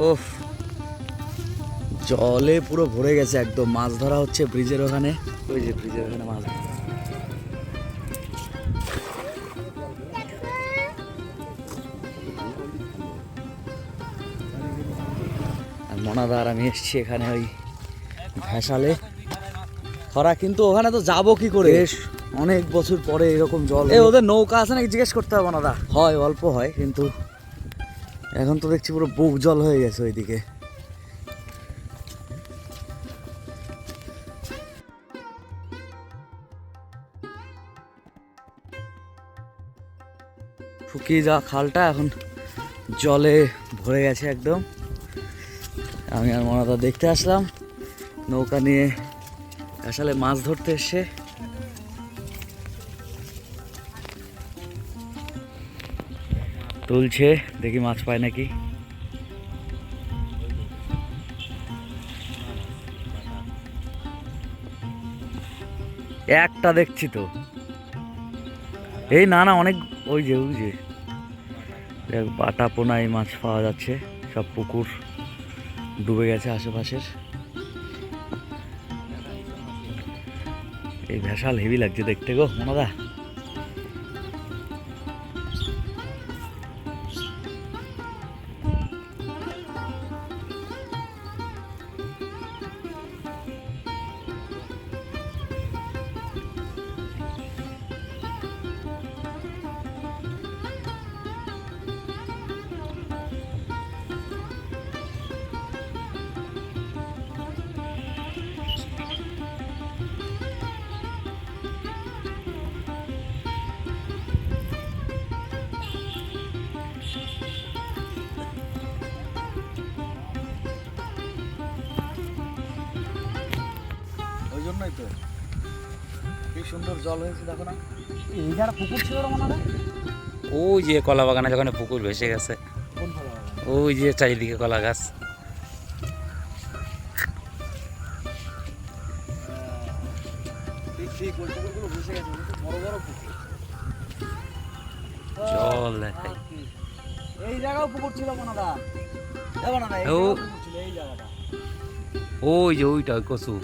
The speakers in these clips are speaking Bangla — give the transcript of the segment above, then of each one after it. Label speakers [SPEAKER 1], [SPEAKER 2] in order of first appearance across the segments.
[SPEAKER 1] ওফ জলে পুরো ভরে গেছে একদম। মাছ ধরা হচ্ছে ব্রিজের ওখানে। ওই যে ব্রিজের ওখানে মাছ ধরা। আর মনাদা আর আমি এসছি এখানে ওই ভেসালে খরা কিন্তু ওখানে তো যাব কি করে? বেশ অনেক বছর পরে এরকম জল এ ওদের নৌকা আছে নাকি? জিজ্ঞেস করতে হবে মনাদা হয় অল্প হয় কিন্তু এখন তো দেখছি পুরো বুক জল হয়ে গেছে ওইদিকে। শুকিয়ে যাওয়া খালটা এখন জলে ভরে গেছে একদম। আমি আর মনাদা দেখতে আসলাম। নৌকা নিয়ে আসলে মাছ ধরতে এসে তুলছে দেখি মাছ পায় নাকি। একটা দেখছি তো। এই না না অনেক ওই যে ওই যে। দেখ, বাটা পোনা এই মাছ পাওয়া যাচ্ছে সব পুকুর ডুবে গেছে আশেপাশের। এই ভেসাল হেভি লাগছে দেখতে গো মনাদা। জন্যই তো। কি সুন্দর জল হয়েছে দেখো না। এই যারা পুকুর ছিল মনে
[SPEAKER 2] ওই যে কলা বাগানে যখন পুকুর ভেসে গেছে।
[SPEAKER 1] কোন
[SPEAKER 2] ওই যে চারিদিকে কলা গাছ।
[SPEAKER 1] ঠিক ঠিক ওই পুকুরগুলো ভেসে গেছে ওগুলো তো বড় বড় পুকুর।
[SPEAKER 2] জল দেখায়।
[SPEAKER 1] এই জায়গাও পুকুর ছিল মনাদা দেখো না এই
[SPEAKER 2] ও।
[SPEAKER 1] জায়গাও পুকুর ছিল এই জায়গাটা।
[SPEAKER 2] ওই যে ওইটা কচু।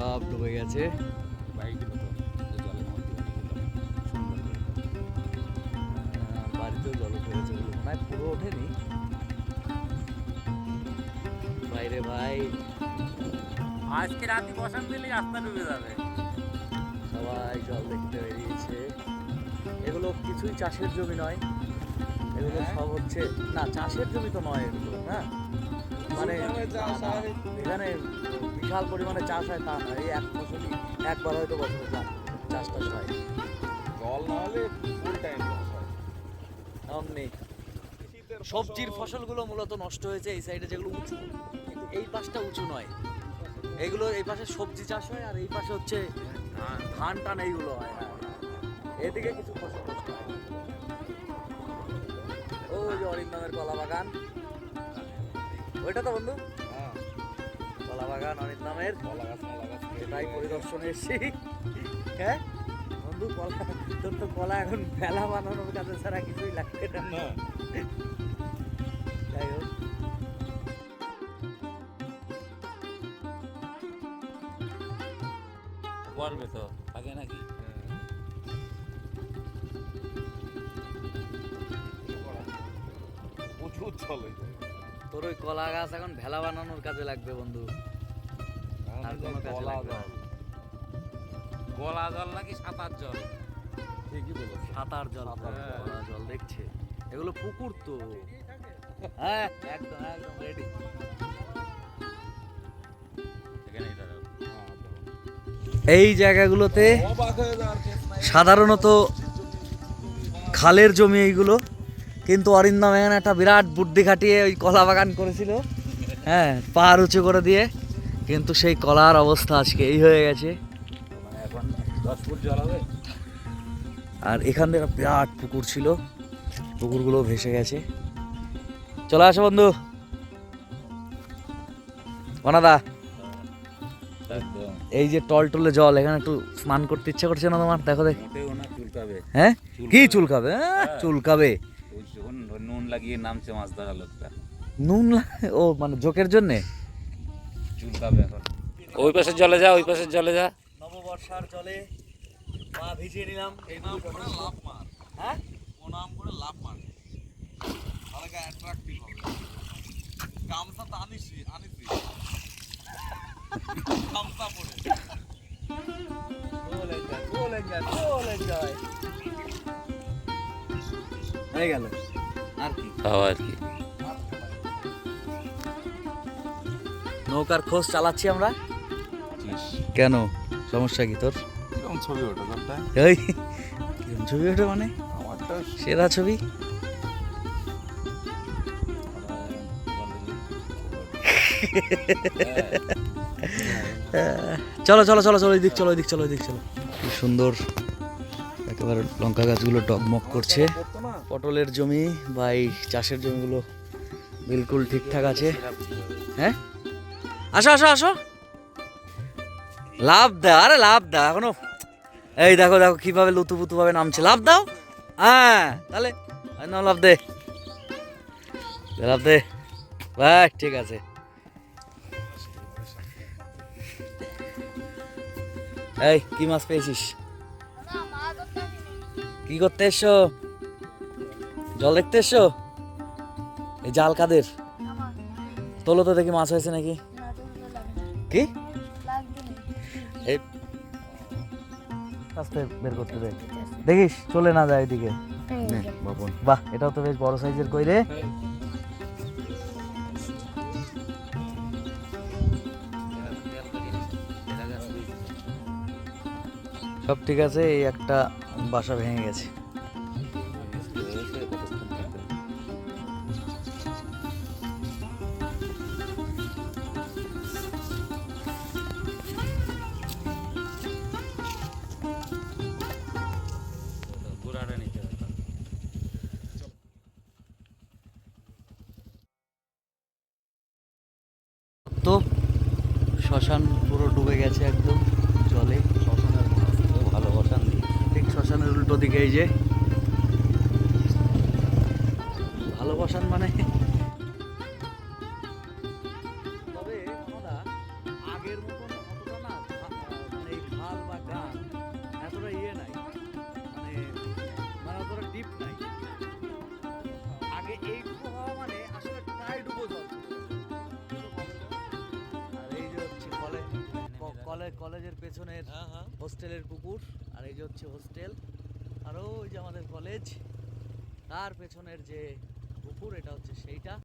[SPEAKER 1] সব ডুবে গেছে। বাড়িতেও জল ওগুলো মনে হয় পুরো ওঠেনি। বাইরে ভাই।
[SPEAKER 2] আজকে রাতে বসান দিলে রাস্তা ডুবে যাবে।
[SPEAKER 1] সবাই জল দেখতে বেরিয়েছে। এগুলো কিছুই চাষের জমি নয়। এগুলো সব হচ্ছে না চাষের জমি তো নয় এগুলো হ্যাঁ মানে এখানে বিশাল পরিমাণে চাষ হয় তা নয় এই এক ফসলই একবার হয়তো বছরে চা- চাষ টাস হয়।
[SPEAKER 3] জল না হলে ফুল টাইম
[SPEAKER 1] অমনি সবজির ফসলগুলো মূলত নষ্ট হয়েছে এই সাইডে যেগুলো উঁচু। কিন্তু এই পাশটা উঁচু নয়। এইগুলো এই পাশে সবজি চাষ হয় আর এই পাশে হচ্ছে ধান টান এইগুলো হয় হ্যাঁ। এদিকে কিছু ফসল নষ্ট হয়। ওই যে অরিন্দমের কলা বাগান ওইটা তো বন্ধু? কলা বাগান অরিন্দমের
[SPEAKER 3] কলা গাছ কলা গাছ
[SPEAKER 1] এটাই পরিদর্শনে এসেছি। হ্যাঁ? বন্ধু কলা তোর তো কলা এখন ভেলা বানানোর কাছে ছাড়া কিছুই লাগবে না।
[SPEAKER 3] না।
[SPEAKER 1] যাই হোক।
[SPEAKER 2] করবে তো আগে নাকি?
[SPEAKER 3] প্রচুর হয়ে যায়।
[SPEAKER 1] তোর ওই কলা গাছ এখন ভেলা বানানোর কাজে লাগবে বন্ধু। আর কোনো কাজে লাগবে না।
[SPEAKER 3] জল।
[SPEAKER 2] গলা জল নাকি সাঁতার জল?
[SPEAKER 3] ঠিকই বলেছে।
[SPEAKER 1] সাঁতার জল কলা
[SPEAKER 2] জল।
[SPEAKER 1] জল দেখছে। এগুলো পুকুর তো। হ্যাঁ একদম একদম রেডি এই জায়গাগুলোতে
[SPEAKER 3] হয়ে
[SPEAKER 1] সাধারণত খালের জমি এইগুলো। কিন্তু অরিন্দম এখানে একটা বিরাট বুদ্ধি খাটিয়ে ওই কলা বাগান করেছিল। হ্যাঁ পাহাড় উঁচু করে দিয়ে। কিন্তু সেই কলার অবস্থা আজকে এই হয়ে গেছে। আর এখান থেকে বিরাট পুকুর ছিল। পুকুরগুলো ভেসে গেছে। চলে আসো বন্ধু। অনাদা এই যে টলটলে জল এখানে একটু স্নান করতে ইচ্ছা করছে না তোমার? দেখো দেখ। হ্যাঁ। কি চুলকাবে। হ্যাঁ, চুলকাবে।
[SPEAKER 3] নুন লাগিয়ে নামছে মাছ ধরা লোকটা।
[SPEAKER 1] নুন ও মানে জোকের জন্যে?
[SPEAKER 3] চুলকাবে এখন।
[SPEAKER 2] ওই পাশে জলে যা ওই পাশে জলে যা।
[SPEAKER 1] নববর্ষার জলে পা ভিজিয়ে নিলাম। এই নাম করে
[SPEAKER 3] লাভ মার।
[SPEAKER 1] হ্যাঁ?
[SPEAKER 3] ও নাম করে লাভ মার। তাহলে অ্যাট্রাক্টিভ হবে? গামছা তো আনিসি আনিসি গামছা পরে।
[SPEAKER 1] হয়ে গেল আর কি
[SPEAKER 2] তাও আর কি।
[SPEAKER 1] নৌকার খোঁজ চালাচ্ছি আমরা। কেন? সমস্যা কি তোর?
[SPEAKER 3] ছবি
[SPEAKER 1] এই কিরম ছবি ওঠে মানে? সেরা ছবি। চলো চলো চলো চলো ওইদিক চলো ওইদিক চলো ওইদিক চলো। কি সুন্দর। একেবারে লঙ্কা গাছগুলো টকমক করছে। পটলের জমি বা এই চাষের জমিগুলো বিলকুল ঠিকঠাক আছে। হ্যাঁ? আসো আসো আসো। লাভ দা, আরে লাভ দা, এখনও। এই দেখো দেখো কীভাবে লুতুপুতু ভাবে নামছে। লাভ দাও। হ্যাঁ তাহলে নাও লাভ দে। দে, লাভ দে। ভাই, ঠিক আছে। এই, কি মাছ পেয়েছিস? কি করতে এসো? জল দেখতে এসো? এই জাল কাদের? তোলো তো দেখি মাছ হয়েছে নাকি। কি? এই আস্তে বের করতে দে। দেখিস চলে না যায় এদিকে। বাহ এটাও তো বেশ বড় সাইজের কই রে? সব ঠিক আছে, এই একটা বাসা ভেঙে গেছে। তো, শ্মশান পুরো ডুবে গেছে একদম জলে।
[SPEAKER 3] শ্মশানের
[SPEAKER 1] উল্টো দিকে এই যে। ভালোবাসান মানে? তবে মামাদা, আগের মতন অতটা না মানে খাল বা গান এতটা ইয়ে নাই। মানে মানে অতটা ডিপ নাই। আগে এইটুকু হওয়া মানে আসলে প্রায় ডুবো জল আর এই যে হচ্ছে কলেজ কলেজ কলেজের পেছনের হোস্টেলের পুকুর। আর এই যে হচ্ছে হোস্টেল। আর ওই যে আমাদের কলেজ। তার পেছনের যে পুকুর, এটা হচ্ছে সেইটা।